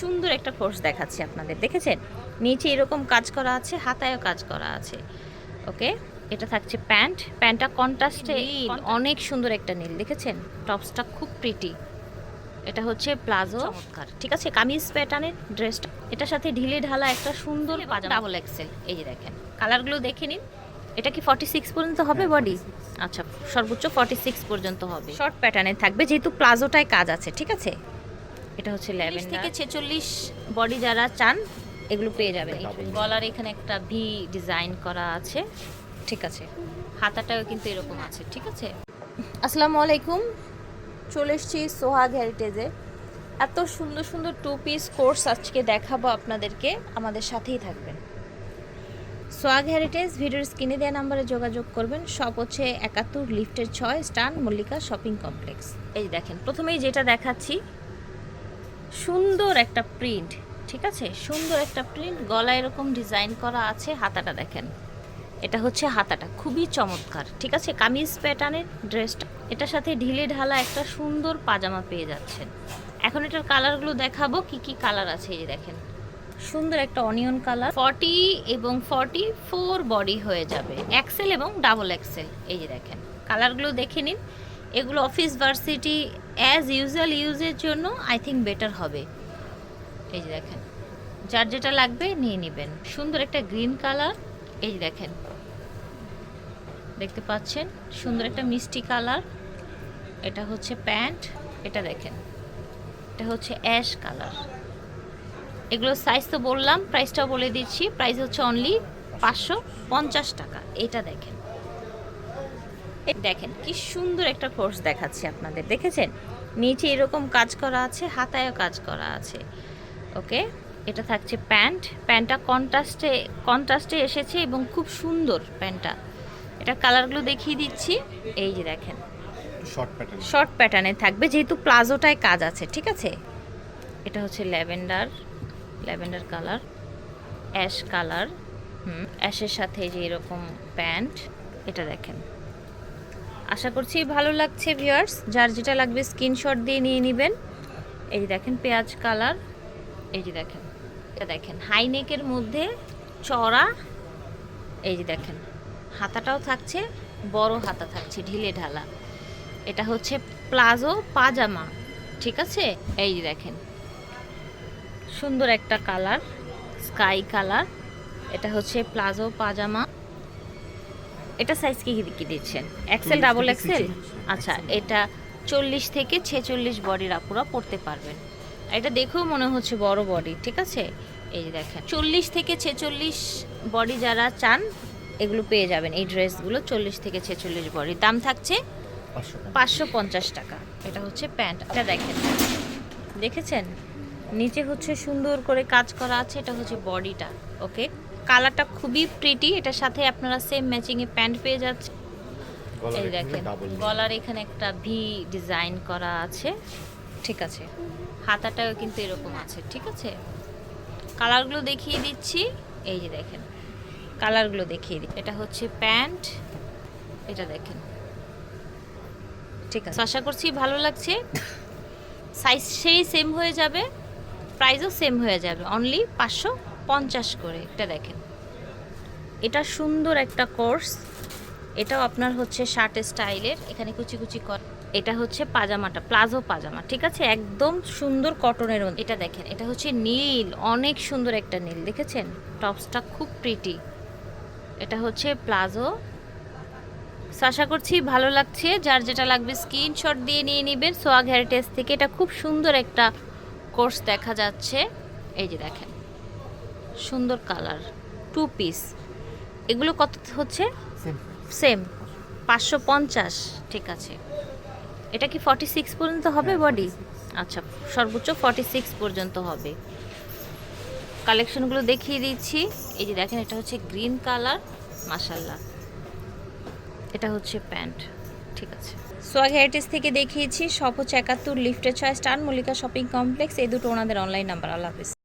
সুন্দর একটা কোর্স দেখাচ্ছি আপনাদের দেখেছেন? নিচে এরকম কাজ করা আছে হাতায়ও কাজ করা আছে ওকে? এটা থাকছে প্যান্ট প্যান্টটা কন্ট্রাস্টে অনেক সুন্দর একটা নীল দেখেছেন? টপসটা খুব প্রিটি এটা হচ্ছে প্লাজো। ঠিক আছে কামিজ প্যাটার্নের ড্রেসটা এটার সাথে ঢিলে ঢালা একটা সুন্দর ডাবল এক্সেল এই যে দেখেন। কালারগুলো দেখে নিন। এটা কি ফর্টি সিক্স পর্যন্ত হবে বডি আচ্ছা সর্বোচ্চ ফর্টি সিক্স পর্যন্ত হবে। শর্ট প্যাটার্নে থাকবে যেহেতু প্লাজোটায় কাজ আছে ঠিক আছে? এটা হচ্ছে লেভেন থেকে ছেচল্লিশ বডি যারা চান এগুলো পেয়ে যাবেন। এই গলার এখানে একটা ভি ডিজাইন করা আছে। ঠিক আছে। হাতাটাও কিন্তু এরকম আছে ঠিক আছে? আসসালামু আলাইকুম। চলে এসেছি সোহাগ হেরিটেজে এত সুন্দর সুন্দর টু পিস কোর্স আজকে দেখাবো আপনাদেরকে। আমাদের সাথেই থাকবেন। সোহাগ হেরিটেজ ভিডিওর স্ক্রিনে দেওয়া নাম্বারে যোগাযোগ করবেন। সব হচ্ছে একাত্তর লিফটের ছয় স্টান মল্লিকা শপিং কমপ্লেক্স এই দেখেন প্রথমেই যেটা দেখাচ্ছি সুন্দর একটা প্রিন্ট ঠিক আছে? সুন্দর একটা প্রিন্ট গলা এরকম ডিজাইন করা আছে, হাতাটা দেখেন। এটা হচ্ছে হাতাটা, খুবই চমৎকার, ঠিক আছে? কামিজ প্যাটার্নের ড্রেসটা এটার সাথে ঢিলে ঢালা একটা সুন্দর পাজামা পেয়ে যাচ্ছেন। এখন এটার কালারগুলো দেখাবো, কি কি কালার আছে এই দেখেন। সুন্দর একটা অনিয়ন কালার ফর্টি এবং ফর্টি ফোর বডি হয়ে যাবে। এক্সেল এবং ডাবল এক্সেল এই যে দেখেন। কালারগুলো দেখে নিন। এগুলো অফিস ভার্সিটি অ্যাজ ইউজুয়াল ইউজের জন্য আই থিঙ্ক বেটার হবে। এই যে দেখেন, যার যেটা লাগবে নিয়ে নেবেন। সুন্দর একটা গ্রিন কালার এই যে দেখেন। দেখতে পাচ্ছেন? সুন্দর একটা মিষ্টি কালার এটা হচ্ছে প্যান্ট, এটা দেখেন। এটা হচ্ছে অ্যাশ কালার এগুলো সাইজ তো বললাম প্রাইসটাও বলে দিচ্ছি। প্রাইস হচ্ছে অনলি পাঁচশো পঞ্চাশ টাকা। এটা দেখেন। দেখেন কি সুন্দর একটা কোর্স দেখাচ্ছি আপনাদের দেখেছেন? নিচে এরকম কাজ করা আছে হাতায়ও কাজ করা আছে ওকে এটা থাকছে প্যান্ট প্যান্টটা কন্ট্রাস্টে কন্ট্রাস্টে এসেছে এবং খুব সুন্দর প্যান্টটা। এটা কালারগুলো দেখিয়ে দিচ্ছি এই যে দেখেন। শর্ট প্যাটার্ন শর্ট প্যাটার্নে থাকবে যেহেতু প্লাজোটায় কাজ আছে ঠিক আছে? এটা হচ্ছে lavender lavender colour ash colour হুম অ্যাশের সাথে যে এরকম প্যান্ট এটা দেখেন। আশা করছি ভালো লাগছে ভিউয়ার্স যার যেটা লাগবে স্ক্রিনশট দিয়ে নিয়ে নেবেন। এই যে দেখেন, পেঁয়াজ কালার। এই যে দেখেন, এটা দেখেন। হাই নেকের মধ্যে চড়া। এই যে দেখেন, হাতাটাও থাকছে, বড় হাতা থাকছে, ঢিলে ঢালা। এটা হচ্ছে প্লাজো পাজামা, ঠিক আছে? এই যে দেখেন, সুন্দর একটা কালার স্কাই কালার। এটা হচ্ছে প্লাজো পাজামা। এটা সাইজ কি কি দিচ্ছেন? এক্সেল ডাবল এক্সেল আচ্ছা এটা চল্লিশ থেকে ছেচল্লিশ বডির আপুরা পড়তে পারবেন। এটা দেখেও মনে হচ্ছে বড় বডি ঠিক আছে? এই যে দেখেন চল্লিশ থেকে ছেচল্লিশ বডি যারা চান এগুলো পেয়ে যাবেন। এই ড্রেসগুলো চল্লিশ থেকে ছেচল্লিশ বডির দাম থাকছে পাঁচশো পঞ্চাশ। টাকা। এটা হচ্ছে প্যান্ট এটা দেখেন। দেখেছেন? নিচে হচ্ছে সুন্দর করে কাজ করা আছে এটা হচ্ছে বডিটা ওকে কালারটা খুবই প্রিটি এটার সাথে আপনারা সেম ম্যাচিংয়ে প্যান্ট পেয়ে যাচ্ছে এই দেখেন গলার এখানে একটা ভি ডিজাইন করা আছে। ঠিক আছে। হাতাটাও কিন্তু এরকম আছে ঠিক আছে? কালারগুলো দেখিয়ে দিচ্ছি। এই যে দেখেন কালারগুলো দেখিয়ে দিই এটা হচ্ছে প্যান্ট এটা দেখেন। ঠিক আছে। আশা করছি ভালো লাগছে। সাইজ সেই সেম হয়ে যাবে প্রাইসও সেম হয়ে যাবে। অনলি পাঁচশো পঞ্চাশ করে, এটা দেখেন। এটা সুন্দর একটা কোর্স। এটাও আপনার হচ্ছে শার্ট স্টাইলের, এখানে কুচি কুচি কর। এটা হচ্ছে পাজামাটা, প্লাজো পাজামা, ঠিক আছে? একদম সুন্দর কটনের। এটা দেখেন, এটা হচ্ছে নীল, অনেক সুন্দর একটা নীল, দেখেছেন? টপসটা খুব প্রিটি এটা হচ্ছে প্লাজো। আশা করছি ভালো লাগছে। যার যেটা লাগবে স্ক্রিনশট দিয়ে নিয়ে নেবেন। সোয়াগ হেরিটেজ থেকে এটা খুব সুন্দর একটা কোর্স দেখা যাচ্ছে। এই যে দেখেন। সুন্দর কালার টু পিস এগুলো কত হচ্ছে? সেম পাঁচশো পঞ্চাশ ঠিক আছে। এটা কি ফর্টি সিক্স পর্যন্ত হবে বডি আচ্ছা সর্বোচ্চ ফর্টি সিক্স পর্যন্ত হবে। কালেকশনগুলো দেখিয়ে দিচ্ছি। এই যে দেখেন এটা হচ্ছে গ্রিন কালার মাসাল্লাহ এটা হচ্ছে প্যান্ট ঠিক আছে। সোয়াগ হেরিটেজ থেকে দেখিয়েছি সব হচ্ছে একাত্তর লিফটের ছয় স্টার মল্লিকা শপিং কমপ্লেক্স এই দুটো ওনাদের অনলাইন নাম্বার আল্লাহ হাফিজ।